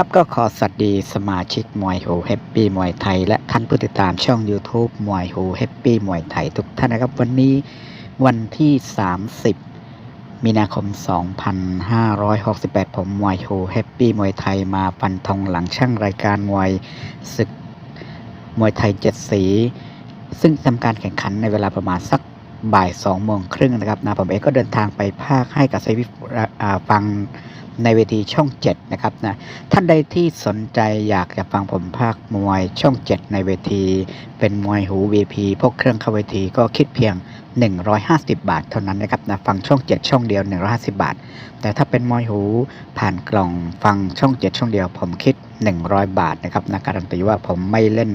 ครับก็ขอสวัสดีสมาชิกมวยโฮแฮปปี้มวยไทย และท่านผู้ติดตามช่อง YouTube มวยโฮแฮปปี้มวยไทยทุกท่านนะครับ วันนี้วันที่ 30 มีนาคม 2568 ผมมวยโฮแฮปปี้มวยไทยมาฟันธงหลังช่างรายการมวยศึกมวยไทยเจ็ดสี ซึ่งทำการแข่งขันในเวลาประมาณสักบ่ายสองโมงครึ่งนะครับนะผมเองก็เดินทางไปภาคให้กับไซวิฟอ่าฟัง ในเวทีช่อง 7 นะครับนะท่านใดที่สนใจอยากจะฟังผมภาคมวยช่อง 7 ในเวที เป็นมวยหู VP พวกเครื่องเข้าเวทีก็คิดเพียง 150 บาท เท่านั้นนะครับนะฟังช่อง 7 ช่องเดียว 150 บาท แต่ถ้าเป็นมวยหูผ่านกล่องฟังช่อง 7 ช่องเดียว ผมคิด 100 บาทนะครับนะการันตีว่าผมไม่เล่น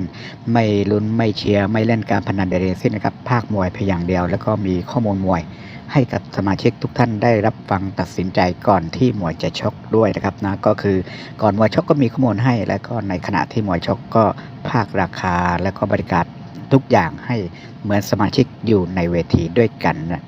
ไม่ลุ้นไม่เชียร์ไม่เล่นการพนันใดๆทั้งสิ้นนะครับภาคมวยเพียงอย่างเดียว แล้วก็มีข้อมูลมวย ให้กับสมาชิกทุกท่านได้รับฟังตัดสินใจก่อนที่มวยจะชกด้วยนะครับนะก็คือก่อนมวยชกก็มีข้อมูลให้ แล้วก็ในขณะที่มวยชกก็ภาคราคาแล้วก็บริการทุกอย่างให้เหมือนสมาชิกอยู่ในเวทีด้วยกันนะ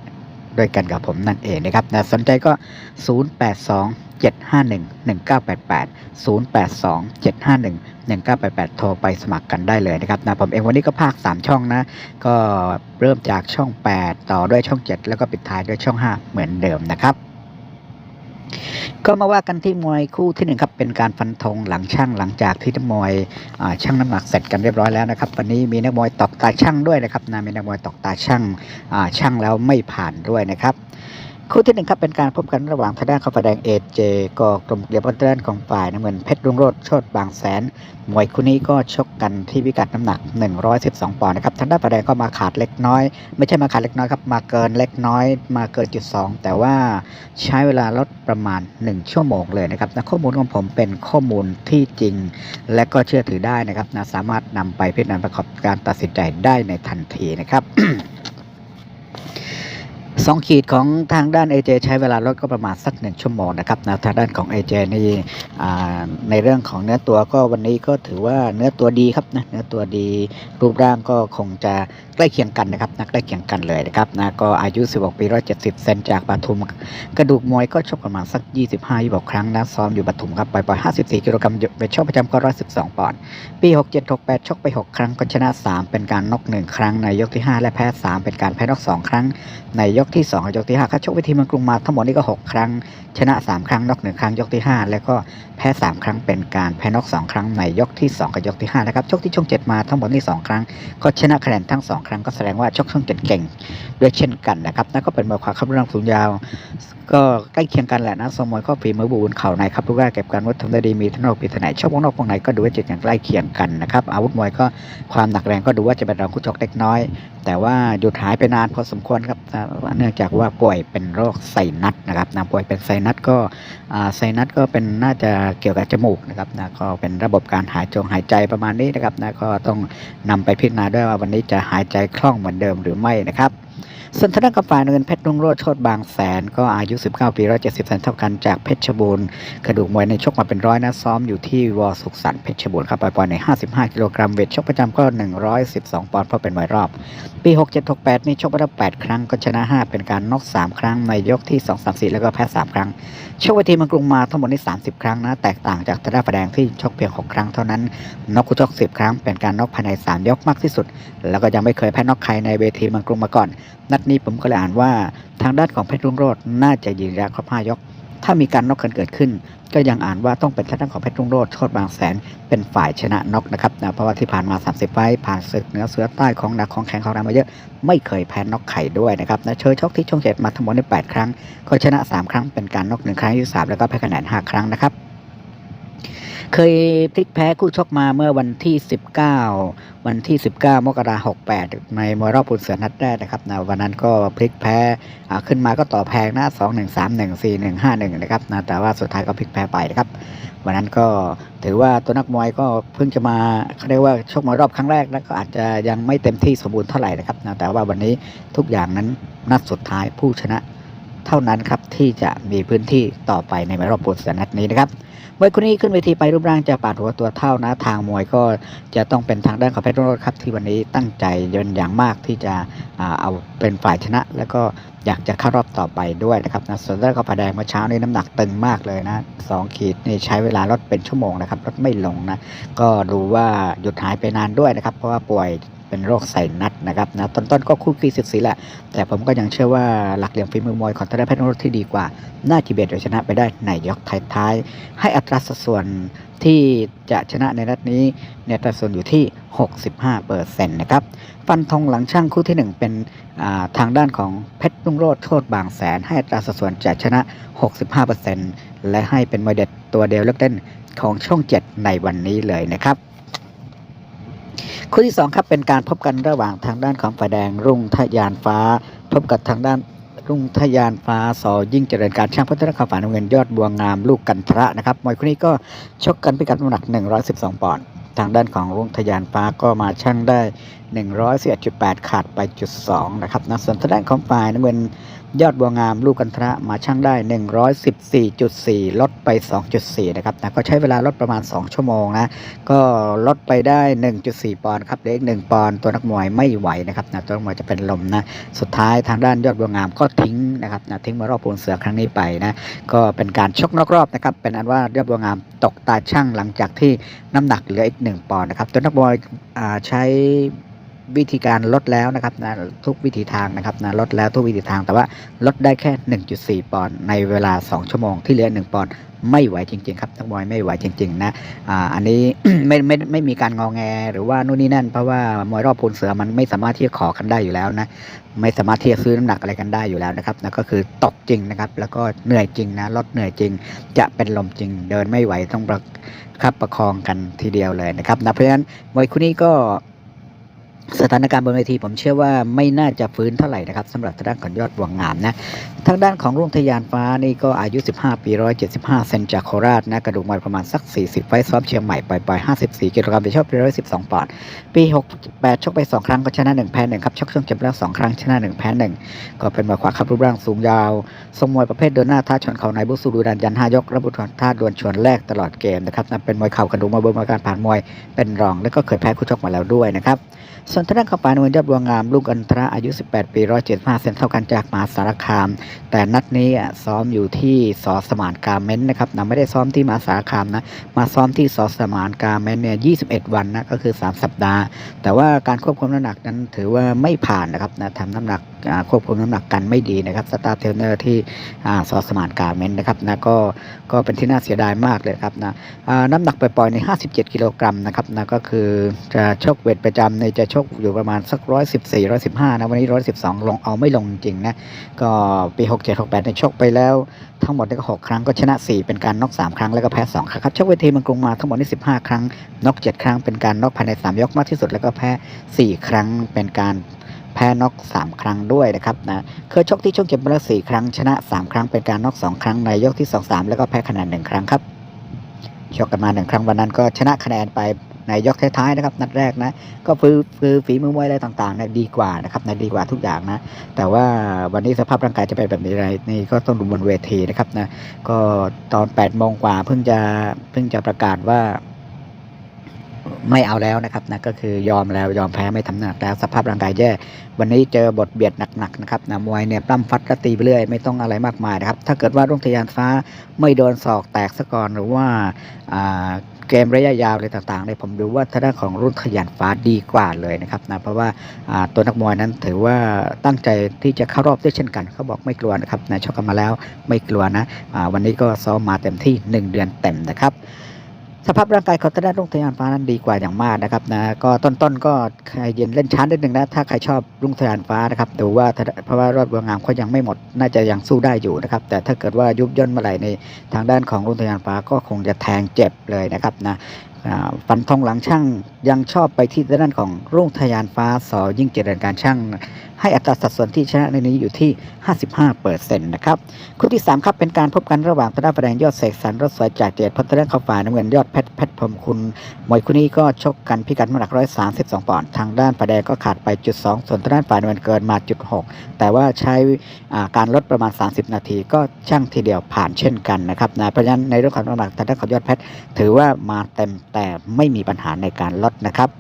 ด้วยกันกับผมนั่นเองนะครับนะสนใจก็ 082 751 1988 082 751 1988 โทรไปสมัครกันได้เลยนะครับนะผมเองวันนี้ก็ภาค 3 ช่องนะ ก็เริ่มจากช่อง 8 ต่อด้วยช่อง 7 แล้วก็ปิดท้ายด้วยช่อง 5 เหมือนเดิมนะครับ ก็มาว่ากันที่มวยคู่ที่หนึ่งครับเป็นการฟันธงหลังช่างหลังจากที่นักมวยช่างน้ำหนักเสร็จกันเรียบร้อยแล้วนะครับวันนี้มีนักมวยตอกตาช่างด้วยนะครับนะมีนักมวยตอกตาช่างช่างแล้วไม่ผ่านด้วยนะครับ คู่ที่หนึ่งครับเป็นการพบกันระหว่างทางด้านข้าวแดงเอเจก็กลมเกลียบด้านของฝ่ายน้ำเงินเพชรรุ่งโรจน์โชดบางแสน มวยคู่นี้ก็ชกกันที่พิกัดน้ำหนัก 112 ปอนด์นะครับทางด้านฝ่ายแดงก็มาขาดเล็กน้อย ไม่ใช่มาขาดเล็กน้อยครับมาเกินเล็กน้อย มาเกินจุดสองแต่ว่าใช้เวลาลดประมาณ 1 ชั่วโมงเลยนะครับนะข้อมูลของผมเป็นข้อมูลที่จริง และก็เชื่อถือได้นะครับนะสามารถนำไปพิจารณาประกอบการตัดสินใจได้ในทันทีนะครับ สองขีดของทางด้าน AJ ใช้เวลาลดก็ประมาณสักหนึ่งชั่วโมงนะครับนะทางด้านของ AJ นี่ในเรื่องของเนื้อตัวก็วันนี้ก็ถือว่าเนื้อตัวดีครับนะเนื้อตัวดีรูปร่างก็คงจะใกล้เคียงกันนะครับนะใกล้เคียงกันเลยนะครับนะก็อายุ 16 ปี170 เซนจากปทุม กระดูกมวยก็ชกประมาณสัก 25 26 ครั้งนะซ้อมอยู่ปทุมครับไปปล่อย54 กิโลกรัมเป็นชกประจำก็112 ปอนด์ปี 67 68 ชกไป 6 ครั้งก็ชนะ 3 เป็นการน็อก1 ครั้งในยกที่ 5 และแพ้ 3 เป็นการแพ้น็อก2 ครั้ง ในยกที่2กับยกที่5เขาชกเวทีเมืองกรุงมาทั้งหมดนี่ก็ 6 ครั้ง ชนะ 3 ครั้งน็อก1ครั้งยกที่ 5 แล้วก็แพ้ 3 ครั้งเป็นการแพ้น็อก2 ครั้งในยกที่ 2 กับยกที่5นะครับชกที่ช่อง7มาทั้งหมดนี่2ครั้ง ก็ชนะคะแนนทั้ง 2ครั้งก็แสดงว่าชกช่องเก่งด้วยเช่นกันนะครับนั่นก็เป็นมวยขวาขับร่างสูงยาว ก็ใกล้เคียงกันแหละนะสมมวยก็ฝีมือบูนเข่าในครับทุกอย่าเก็บการวัดทำได้ดีมีทั้งนอกปีถนัยชอบวงนอกวงในก็ดูว่าจะอย่างใกล้เคียงกันนะครับอาวุธมวยก็ความหนักแรงก็ดูว่าจะเป็นรองคู่ชกเล็กน้อย แต่ว่าหยุดหายไปนานพอสมควรครับเนื่องจากว่าป่วยเป็นโรคไซนัสนะครับนะป่วยเป็นไซนัสก็ไซนัสก็เป็นน่าจะเกี่ยวกับจมูกนะครับนะก็เป็นระบบการหายจงหายใจประมาณนี้นะครับนะก็ต้องนำไปพิจารณาด้วยว่าวันนี้จะหายใจใจคล่องเหมือนเดิมหรือไม่นะครับ ส่วนทางด้านกับฝ่ายเงินเพชรรุ่งโรจน์โชดบางแสน ก็อายุ 19 ปี170เจ็ดสิบเซนเท่ากันจากเพชรบูรณ์กระดูกมวยในชกมาเป็นร้อยนะซ้อมอยู่ที่วอสุขสันเพชรบูรณ์ครับปล่อยๆใน 55 กิโลกรัมเวทชกประจำก็ 112 ปอนด์เพราะเป็นมวยรอบ ปี 6768 นี่ชกไปแล้ว8ครั้งก็ชนะ 5 เป็นการน็อก 3 ครั้งในยกที่ 2 3 4 แล้วก็แพ้ 3 ครั้ง ชกเวทีมืองกรุงมาทั้งหมดนี่30 ครั้งนะแตกต่างจากทาด้านายแดงที่ชกเพียง 6 ครั้งเท่านั้นน็อกคู่ชก10 ครั้งเป็นการน็อกภายใน 3 ยกมากที่สุด แล้วก็ยังไม่เคยแพ้น็อกใครในเวทีมืองกรุงมาก่อนนัดนี้ผมก็เลยอ่านว่าทางด้านของเพชรรุ่งโรจน์น่าจะยืนระยะครบห้ายก ถ้ามีการน็อกกันเกิดขึ้น ก็ยังอ่านว่าต้องเป็นทางด้านของเพชรรุ่งโรจน์โชดบางแสนเป็นฝ่ายชนะน็อกนะครับนะเพราะว่าที่ผ่านมา 30 ไฟต์ผ่านศึกเหนือเสือใต้ของหนักของแข็งของแรงมาเยอะ ไม่เคยแพ้น็อกไข่ด้วยนะครับนะเชยชกที่ช่องเจ็ดมาทั้งหมดใน8ครั้ง ก็ชนะ 3 ครั้งเป็นการน็อกหนึ่งครั้งที่สามแล้วก็แพ้คะแนน5ครั้งนะครับ เคยพลิกแพ้คู่ชกมาเมื่อวันที่ 19 วันที่ 19 มกราคม 68 ในมวยรอบปูนเสือนัดแรกนะครับนะวันนั้นก็พลิกแพ้ขึ้นมาก็ต่อแพงนะ2 1 3 1 4 1 5 1 นะครับนะแต่ว่าสุดท้ายก็พลิกแพ้ไปนะครับ วันนั้นก็ถือว่าตัวนักมวยก็เพิ่งจะมาเขาเรียกว่าชกมวยรอบครั้งแรกแล้วก็อาจจะยังไม่เต็มที่สมบูรณ์เท่าไหร่นะครับนะแต่ว่าวันนี้ทุกอย่างนั้นนัดสุดท้ายผู้ชนะเท่านั้นครับที่จะมีพื้นที่ต่อไปในมวยรอบปูนเสือนัดนี้นะครับ มวยคู่นี้ขึ้นเวทีไปรูปร่างจะปาดหัวตัวเท่านะ ทางมวยก็จะต้องเป็นทางด้านของเพชรรุ่งโรจน์ครับที่วันนี้ตั้งใจเยินอย่างมากที่จะเอาเป็นฝ่ายชนะ แล้วก็อยากจะเข้ารอบต่อไปด้วยนะครับนะส่วนด้านของฝ่าแดงเมื่อเช้านี้น้ำหนักตึงมากเลยนะสองขีดนี่ใช้เวลาลดเป็นชั่วโมงนะครับลดไม่ลงนะก็ดูว่าหยุดหายไปนานด้วยนะครับ เพราะว่าป่วย เป็นโรคไซนัสนะครับนะต้นๆก็คู่ขี้สิบสีแหละ แต่ผมก็ยังเชื่อว่าหลักเหลี่ยมฝีมือมวยของทางด้านเพชรรุ่งโรที่ดีกว่า น่าจะเบียดโดยชนะไปได้ในยกท้ายๆ ให้อัตราสัดส่วนที่จะชนะในนัดนี้ในอัตราส่วนอยู่ที่ 65เปอร์เซ็นต์นะครับ ฟันธงหลังช่างคู่ที่ 1 เป็นทางด้านของเพชรรุ่งโรจน์โทษบางแสน ให้อัตราสัดส่วนจะชนะ 65เปอร์เซ็นต์และให้เป็นมวยเด็ดตัวเดียวเลือกเล่นของช่อง 7 ในวันนี้เลยนะครับ คู่ที่2ครับเป็นการพบกันระหว่างทางด้านของฝ่ายแดงรุ่งทะยานฟ้า พบกับทางด้านรุ่งทะยานฟ้าสอยิ่งเจริญการช่างพัฒนาข่าวฝ่ายน้ำเงินยอดบัวงามลูกกันทระนะครับมวยคู่นี้ก็ชกกันพิกัดน้ำหนัก 112 ปอนด์ทางด้านของรุ่งทะยานฟ้าก็มาช่างได้ 111.8 ขาดไปจุด2นะครับนะส่วนทางด้านของฝ่ายน้ำเงิน ยอดบัวงามลูกกันทระมาช่างได้ 114.4 ลดไป 2.4 นะครับนะก็ใช้เวลาลดประมาณ 2 ชั่วโมงนะ ก็ลดไปได้ 1.4 ปอนด์ครับเหลืออีก1ปอนด์ตัวนักมวยไม่ไหวนะครับนะตัวนักมวยจะเป็นลมนะ สุดท้ายทางด้านยอดบัวงามก็ทิ้งนะครับนะทิ้งมารอบปูนเสือครั้งนี้ไปนะ ก็เป็นการชกนอกรอบนะครับ เป็นอันว่ายอดบัวงามตกตาช่างหลังจากที่น้ำหนักเหลืออีก 1 ปอนด์นะครับตัวนักมวยใช้ วิธีการลดแล้วนะครับนะทุกวิธีทางนะครับนะลดแล้วทุกวิธีทางแต่ว่าลดได้แค่ 1.4 ปอนด์ในเวลา 2 ชั่วโมงที่เหลือ 1 ปอนด์ไม่ไหวจริง ๆ ครับนักมวยไม่ไหวจริง ๆ นะอ่าอันนี้ไม่ไม่ไม่มีการงอแงหรือว่านู่นนี่นั่น เพราะว่ามวยรอบปูนเสือมันไม่สามารถที่จะขอกันได้อยู่แล้วนะไม่สามารถที่จะซื้อน้ำหนักอะไรกันได้อยู่แล้วนะครับนะก็คือตกจริงนะครับ แล้วก็เหนื่อยจริงนะลดเหนื่อยจริง จะเป็นลมจริง เดินไม่ไหวต้องประคับประคองกันทีเดียวเลยนะครับนะเพราะฉะนั้นมวยคู่นี้ก็ สถานการณ์บนเวทีผมเชื่อว่าไม่น่าจะฟื้นเท่าไหร่นะครับสำหรับทางด้านของยอดหวงงามนะทางด้านของรุ่งทยานฟ้านี่ก็อายุ 15 ปี 175 เซนจากโคราชนะกระดูกมวยประมาณสัก 40 ไฟซ้อมเชียงใหม่ปล่อยๆ54กิโลกรัมไปชอบไป112 ปอนด์ปี 68 ชกไป 2 ครั้งก็ชนะ 1 แพ้ 1 ครับ ชกช่วงจบแล้ว 2 ครั้งชนะ 1 แพ้ 1 ก็เป็นมวยขวาครับรูปร่างสูงยาวทรงมวยประเภทเดินหน้าท่าชนเข่าในบุสูดูดันยันหายกระบุท่าดวลชวนแรกตลอดเกมนะครับนั่นเป็นมวยเข่ากระดูกมวยเบอร์มาการผ่านมวยเป็นรอง แล้วก็เคยแพ้คู่ชกมาแล้วด้วยนะครับส่วนทางด้านของปานวลยอดบัวงาม ลูกอันทระอายุ 18 ปี 175 เซนเท่ากันจากมหาสารคาม แต่นัดนี้ซ้อมอยู่ที่สอสมานกาเมนนะครับนะไม่ได้ซ้อมที่มหาสารคามนะ มาซ้อมที่สอสมานกาเมนเนี่ย 21 วันนะ ก็คือ 3 สัปดาห์ แต่ว่าการควบคุมน้ำหนักนั้นถือว่าไม่ผ่านนะครับนะทำน้ำหนักควบคุมน้ำหนักกันไม่ดีนะครับสตาร์เทรนเนอร์ที่อ่าสอสมานกาเมนนะครับนะก็ก็เป็นที่น่าเสียดายมากเลยครับนะน้ำหนักปล่อยๆใน 57 กิโลกรัมนะครับนะก็คือจะชกเวทประจำในจะชกอยู่ประมาณสัก114 115นะวันนี้112ลงเอาไม่ลงจริงนะ ก็ปี67 68ในชกไปแล้ว ทั้งหมดนี่ก็6ครั้งก็ชนะ4เป็นการน็อก3ครั้งแล้วก็แพ้2ครั้งครับชกเวทีมันกรุงมาทั้งหมดนี่15ครั้งน็อก7ครั้งเป็นการน็อกภายใน3ยกมากที่สุดแล้วก็แพ้4ครั้งเป็นการแพ้น็อก3 ครั้งด้วยนะครับนะเคยชกที่ช่วงเก็บมาแล้ว4ครั้งชนะ 3 ครั้งเป็นการน็อก2 ครั้งในยกที่ 2 3 แล้วก็แพ้คะแนน1ครั้งครับชกกันมาหนึ่งครั้งวันนั้นก็ชนะคะแนนไป ในยกท้ายๆนะครับนัดแรกนะก็คือคือฝีมือมวยอะไรต่างๆนี่ยดีกว่านะครับนะดีกว่าทุกอย่างนะ แต่ว่าวันนี้สภาพร่างกายจะเป็นแบบนี้ไรนี่ก็ต้องดูบนเวทีนะครับนะก็ตอน8ปดโมงกว่าเพิ่งจะเพิ่งจะประกาศว่าไม่เอาแล้วนะครับนะก็คือยอมแล้วยอมแพ้ไม่ทำหนักแล้วสภาพร่างกายแย่ วันนี้เจอบทเบียดหนักๆนะครับนะมวยเนี่ยปล้ำฟัดกตีไปเรื่อยไม่ต้องอะไรมากมายนะครับ ถ้าเกิดว่ารุ่งทยานฟ้าไม่โดนศอกแตกซะก่อนหรือว่าอ่า เกมระยะยาวอะไรต่างๆเนี่ยผมดูว่าทางด้านของรุ่นขยันฟ้าดีกว่าเลยนะครับนะเพราะว่าตัวนักมวยนั้นถือว่าตั้งใจที่จะเข้ารอบด้วยเช่นกันเขาบอกไม่กลัวนะครับนะชกกันมาแล้วไม่กลัวนะวันนี้ก็ซ้อมมาเต็มที่ 1 เดือนเต็มนะครับ สภาพร่างกายของทางด้านรุ่งทยานฟ้านั้นดีกว่าอย่างมากนะครับนะก็ต้นๆก็ใครเย็นเล่นช้านิดนึงนะถ้าใครชอบรุ่งทยานฟ้านะครับดูว่าเพราะว่ารอดบัวงามเขายังไม่หมด น่าจะยังสู้ได้อยู่นะครับแต่ถ้าเกิดว่ายุบย่นเมื่อไหร่ในทางด้านของรุ่งทยานฟ้าก็คงจะแทงเจ็บเลยนะครับนะฟันธงหลังช่างยังชอบไปที่ด้านของรุ่งทยานฟ้าสอยิ่งเจริญการช่างให้อัตราสัดส่วนที่ชนะในนี้อยู่ที่ 55เปอร์เซ็นต์นะครับคู่ที่ 3 ครับเป็นการพบกันระหว่างทาด้าแดงยอดเสกสรรรถสวยจากเจดพัฒนาเข้าฝ่ายน้ำเงินยอดเพชรเพชรพรมคุณมวยคู่นี้ก็ชกกันพิกัดน้ำหนัก 132 ปอนด์ทางด้านฝ่ายแดงก็ขาดไปจุด 2 ส่วนทางด้านฝ่ายน้ำเงินเกินมาจุด 6 แต่ว่าใช้การลดประมาณ 30 นาทีก็ช่างทีเดียวผ่านเช่นกันนะครับนะเพราะฉะนั้นในเรื่องของน้ำหนักทางด้านของยอดเพชรถือว่ามาเต็มแต่ไม่มีปัญหาในการลดนะครับ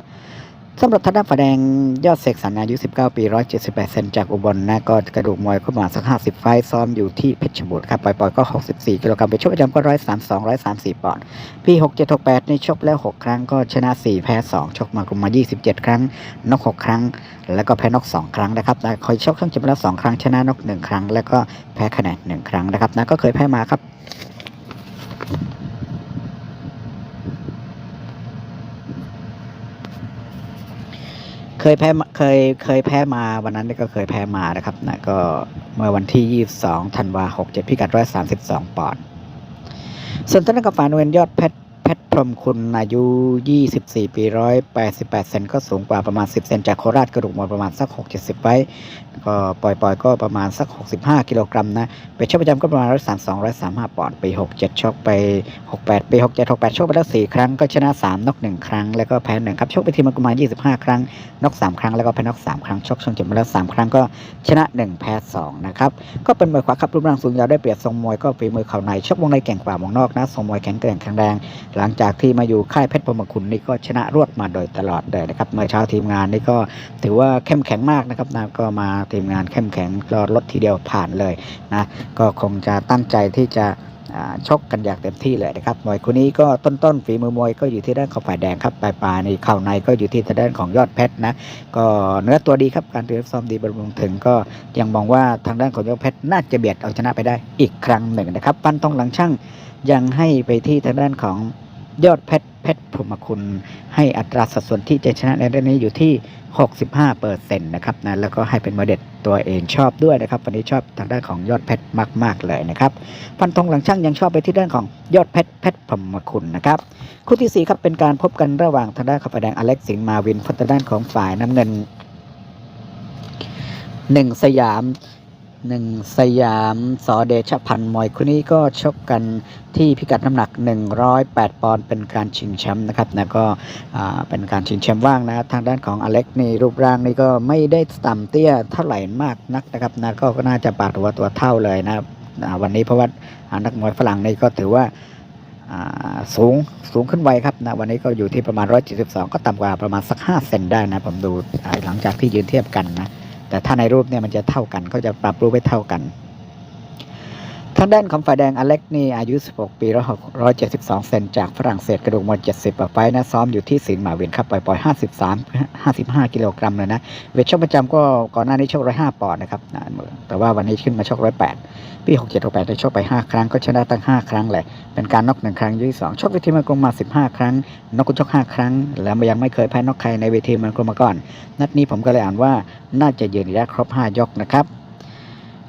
สำหรับทางด้านฝ่ายแดงยอดเสกสรรอายุ 19 ปี 178 เซนจากอุบลนะก็กระดูกมวยเข้ามาสัก 50 ไฟซ้อมอยู่ที่เพชรบูรณ์ครับปล่อยๆก็ 64 กิโลกรัมไปชกประจำก็ 132 134 ปอนด์ปี 6768นี่ชกแล้ว 6 ครั้งก็ชนะ 4 แพ้ 2 ชกมากลุ่มมา 27 ครั้งนก 6 ครั้ง แล้วก็แพ้นก 2 ครั้งนะครับนะเคยชกทั้งจำมแล้ว 2 ครั้งชนะนก 1 ครั้ง แล้วก็แพ้คะแนน 1 ครั้งนะครับนะก็เคยแพ้มาครับ เคยแพ้เคยเคยแพ้มาวันนั้นก็เคยแพ้มานะครับนะก็เมื่อวันที่ 22ธันวา67พิกัด132ปอนด์ส่วนท่านกับฝ่ายนเวนยอดเพชรเพชรพรมคุณอายุ 24 ปี 188 เซนก็สูงกว่าประมาณ 10 เซนจากโคราชกระดูกมวลประมาณสัก 6-70 ไว้ ก็ปล่อยๆก็ประมาณสัก 65 กิโลกรัมนะ ไปชกประจำก็ประมาณ132 135ปอนด์ปี67ชกไป68ปี67 68ชกไปแล้ว4ครั้งก็ชนะ3นก1ครั้ง แล้วก็แพ้1ครับชกไปทีมประมาณ25ครั้งนก3ครั้งแล้วก็แพ้นก3ครั้งชกช่องเจ็บมาแล้ว3ครั้งก็ชนะ1แพ้2นะครับก็เป็นมวยขวาครับรูปร่างสูงยาวได้เปรียบทรงมวยก็ฝีมือเข่าในชกวงในเก่งกว่าวงนอกนะทรงมวยแข็งแกร่งแข็งแรงหลังจากที่มาอยู่ค่ายเพชรพรมคุณนี่ก็ชนะรวดมาโดยตลอดเลยนะครับเมื่อเช้าทีมงานนี่ก็ถือว่าเข้มแข็งมากนะครับนะก็มาทีมงานเข้มแข็งรอรถทีเดียวผ่านเลยนะก็คงจะตั้งใจที่จะชกกันอย่างเต็มที่เลยนะครับมวยคู่นี้ก็ต้นๆฝีมือมวยก็อยู่ที่ด้านของฝ่ายแดงครับปลายปลายในเข่าในก็อยู่ที่ทางด้านของยอดเพชรนะก็เนื้อตัวดีครับการเตรียมซ้อมดีบำรุงถึงก็ยังมองว่าทางด้านของยอดเพชรน่าจะเบียดเอาชนะไปได้อีกครั้งหนึ่งนะครับปั้นต้องหลังช่างยังให้ไปที่ทางด้านของ ยอดเพชรเพชรพรหมคุณให้อัตราสัดส่วนที่จะชนะในเรื่องนี้อยู่ที่ 65เปอร์เซ็นต์นะครับนะแล้วก็ให้เป็นโมเด็ดตัวเองชอบด้วยนะครับ วันนี้ชอบทางด้านของยอดเพชรมาก ๆ เลยนะครับฟันธงหลังช่างยังชอบไปที่ด้านของยอดเพชรเพชรพรหมคุณนะครับคู่ที่4ครับเป็นการพบกันระหว่างทางด้านข้าพแดงอเล็กซ์สิงห์มาวินพัฒด้านของฝ่ายน้ำเงินหนึ่งสยาม หนึ่งสยามสอเดชพันธ์มวยคู่นี้ก็ชกกันที่พิกัดน้ำหนัก 108 ปอนด์เป็นการชิงแชมป์นะครับนะก็เป็นการชิงแชมป์ว่างนะทางด้านของอเล็กนี่รูปร่างนี่ก็ไม่ได้ต่ำเตี้ยเท่าไหร่มากนักนะครับนะก็น่าจะปาดหัวตัวเท่าเลยนะวันนี้เพราะว่านักมวยฝรั่งนี่ก็ถือว่าสูงสูงขึ้นไวครับนะวันนี้ก็อยู่ที่ประมาณ 172 ก็ต่ำกว่าประมาณสัก 5 เซนได้นะผมดูหลังจากที่ยืนเทียบกันนะ แต่ถ้าในรูปเนี่ยมันจะเท่ากันเขาจะปรับรูปให้เท่ากันทางด้านของฝ่ายแดงอเล็กนี่อายุ 16 ปี 172 เซนจากฝรั่งเศสกระดูกมวย 70ปไฟนะซ้อมอยู่ที่สินหมาวินครับปล่อยๆ53 55 กิโลกรัมเลยนะ เวทช่องประจำก็ก่อนหน้านี้ชก 105 ปอนด์นะครับนะแต่ว่าวันนี้ขึ้นมาชก 108 ปี67 68ได้ชกไป5ครั้งก็ชนะตั้ง5ครั้งเลยเป็นการน็อกหนึ่งครั้งยี่สองชกเวทีมันกลมมา15ครั้งน็อกกุชก5ครั้ง แล้วยังไม่เคยแพ้น็อกใครในเวทีมันกลมมาก่อน นัดนี้ผมก็เลยอ่านว่าน่าจะยืนระยะครบ5ยกนะครับ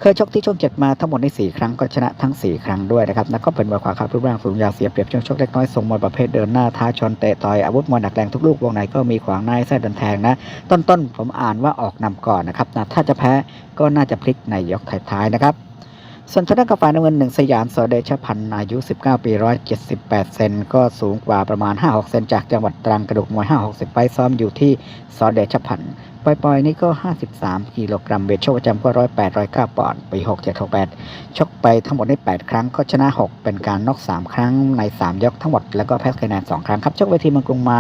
เคยชกที่ช่องเจ็ดมาทั้งหมดใน4ครั้งก็ชนะทั้ง 4 ครั้งด้วยนะครับนั่นก็เป็นมวยขวาครับรูปร่างสูงยาวเสียเปรียบช่วงชกเล็กน้อยทรงมวยประเภทเดินหน้าท้าชนเตะต่อยอาวุธมวยหนักแรงทุกลูกวงในก็มีขวางในไส้ดันแทงนะ ต้นๆผมอ่านว่าออกนำก่อนนะครับนะถ้าจะแพ้ก็น่าจะพลิกในยกท้ายๆนะครับ ส่วนทางด้านกาแฟน้ำเงินหนึ่งสยามโสเดชพันธ์อายุ 19 ปี 178 เซนก็สูงกว่าประมาณ 5-6 เซนจากจังหวัดตรังกระดูกมวย 5-60 ไปซ้อมอยู่ที่โสเดชพันธ์ปล่อยๆ นี่ก็ 53 กิโลกรัมเวทชคประจำก็ 108 109ปอนด์ปี 67 68 ชกไปทั้งหมดใน8ครั้งก็ชนะ 6 เป็นการน็อก 3 ครั้งใน 3 ยกทั้งหมด แล้วก็แพ้คะแนน 2 ครั้งครับ ชกเวทีเมืองกรุงมา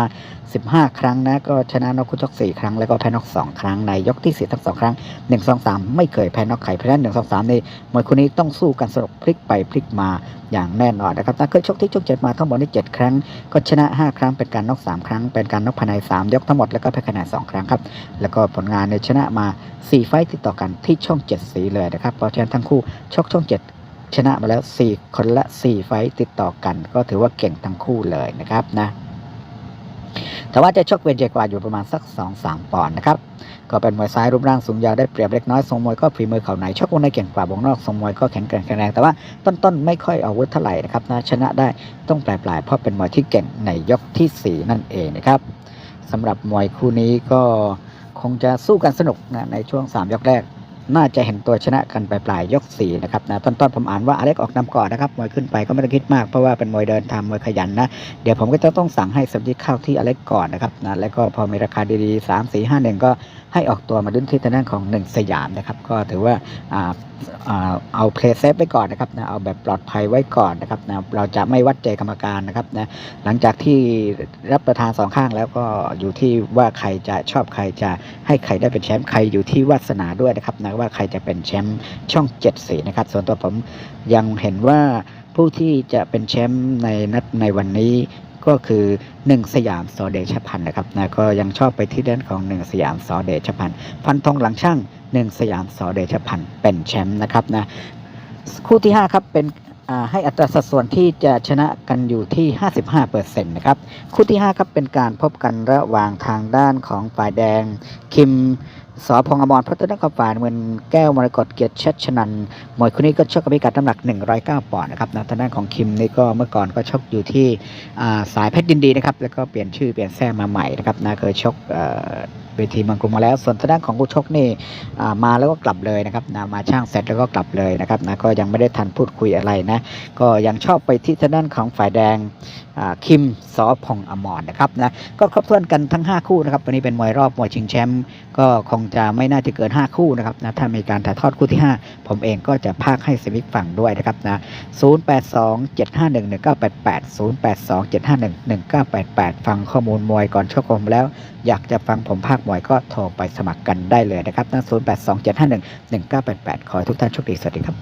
15 ครั้งนะ ก็ชนะน็อกคู่ชก4ครั้ง แล้วก็แพ้น็อก2ครั้งในยกที่ 4 ทั้ง 2 ครั้ง 1 2 3 ไม่เคยแพ้น็อกใครเพราะฉะนั้น1 2 3 นี่มวยคู่นี้ต้องสู้กันสนุกพลิกไปพลิกมาอย่างแน่นอนนะครับถ้าเคยชกที่ชกเจ็ดมาทั้งหมดนี่7ครั้ง ก็ชนะ 5 ครั้งเป็นการน็อก3ครั้ง เป็นการน็อกภายใน 3 ยกทั้งหมดแล้วก็แพ้คะแนน2ครั้งครับ แล้วก็ผลงานเนี่ยชนะมา 4 ไฟต์ติดต่อกันที่ช่อง 7 สีเลยนะครับเพราะฉะนั้นทั้งคู่ชกช่อง 7ชนะมาแล้ว 4 คนละ 4 ไฟต์ติดต่อกัน ก็ถือว่าเก่งทั้งคู่เลยนะครับนะ แต่ว่าจะชกเวทใหญ่กว่าอยู่ประมาณสัก 2-3 ปอนด์นะครับก็เป็นมวยซ้ายรูปร่างสูงยาวได้เปรียบเล็กน้อยทรงมวยก็ฝีมือเข่าในชกวงในเก่งกว่าวงนอกทรงมวยก็แข็งแกร่งแข็งแรงแต่ว่าต้นๆไม่ค่อยอาวุธเท่าไหร่นะครับนะชนะได้ต้องปลายๆเพราะเป็นมวยที่เก่งในยกทีสี่4 นั่นเองนะครับสำหรับมวยคู่นี้ก็คงจะสู้กันสนุกนะในช่วง 3 ยกแรก น่าจะเห็นตัวชนะกันปลายๆยก4นะครับนะต้นๆผมอ่านว่าอเล็กออกนำก่อนนะครับมวยขึ้นไปก็ไม่ต้องคิดมากเพราะว่าเป็นมวยเดินทางมวยขยันนะเดี๋ยวผมก็จะต้องสั่งให้สมจิตเข้าที่อเล็กก่อนนะครับนะแล้วก็พอมีราคาดีๆ3 4 5 1ก็ ให้ออกตัวมาดุนที่ทางด้านของ 1 สยามนะครับ ก็ถือว่าอ่าอ่าเอาเพลย์เซฟไว้ก่อนนะครับนะเอาแบบปลอดภัยไว้ก่อนนะครับนะเราจะไม่วัดใจกรรมการนะครับนะหลังจากที่รับประทานสองข้างแล้วก็อยู่ที่ว่าใครจะชอบใครจะให้ใครได้เป็นแชมป์ใครอยู่ที่วาสนาด้วยนะครับนะว่าใครจะเป็นแชมป์ช่อง7สีนะครับส่วนตัวผมยังเห็นว่าผู้ที่จะเป็นแชมป์ในนัดในวันนี้ ก็คือ 1 สยามสอเดชพันธ์นะครับนะก็ยังชอบไปที่ด้านของ 1 สยามสอเดชพันธ์พันธงหลังช่าง 1 สยามสอเดชพันธ์เป็นแชมป์นะครับนะคู่ที่ 5 ครับเป็นให้อัตราสัดส่วนที่จะชนะกันอยู่ที่ 55%นะครับคู่ที่ 5 ครับเป็นการพบกันระหว่างทางด้านของฝ่ายแดงคิม สอพงอมรพัฒนกฝ่ายน้ำเงินแก้วมรกตเกียรติชัดชนันมวยคู่นี้ก็ชกกับพิกัดน้ำหนัก 109 ปอนด์นะครับนะทางด้านของคิมนี่ก็เมื่อก่อนก็ชกอยู่ที่สายเพชรยินดีนะครับ แล้วก็เปลี่ยนชื่อเปลี่ยนแท้มาใหม่นะครับนะเคยชกเวทีเมืองกรุงมาแล้ว ส่วนทางด้านของผู้ชกนี่มาแล้วก็กลับเลยนะครับนะมาช่างเสร็จแล้วก็กลับเลยนะครับนะก็ยังไม่ได้ทันพูดคุยอะไรนะ ก็ยังชอบไปที่ทางด้านของฝ่ายแดงคิมสอพงอมรนะครับนะก็ครบถ้วนกันทั้ง 5 คู่นะครับวันนี้เป็นมวยรอบมวยชิงแชมป์ก็คงจะไม่น่าจะเกิน 5 คู่นะครับนะถ้ามีการถ่ายทอดคู่ที่ 5 ผมเองก็จะพากให้สวิกฟังด้วยนะครับนะ0827511988 0827511988 ฟังข้อมูลมวยก่อนชกผมแล้ว อยากจะฟังผมภาคมวยก็โทรไปสมัครกันได้เลยนะครับนะ0827511988 ขอให้ทุกท่านโชคดีสวัสดีครับ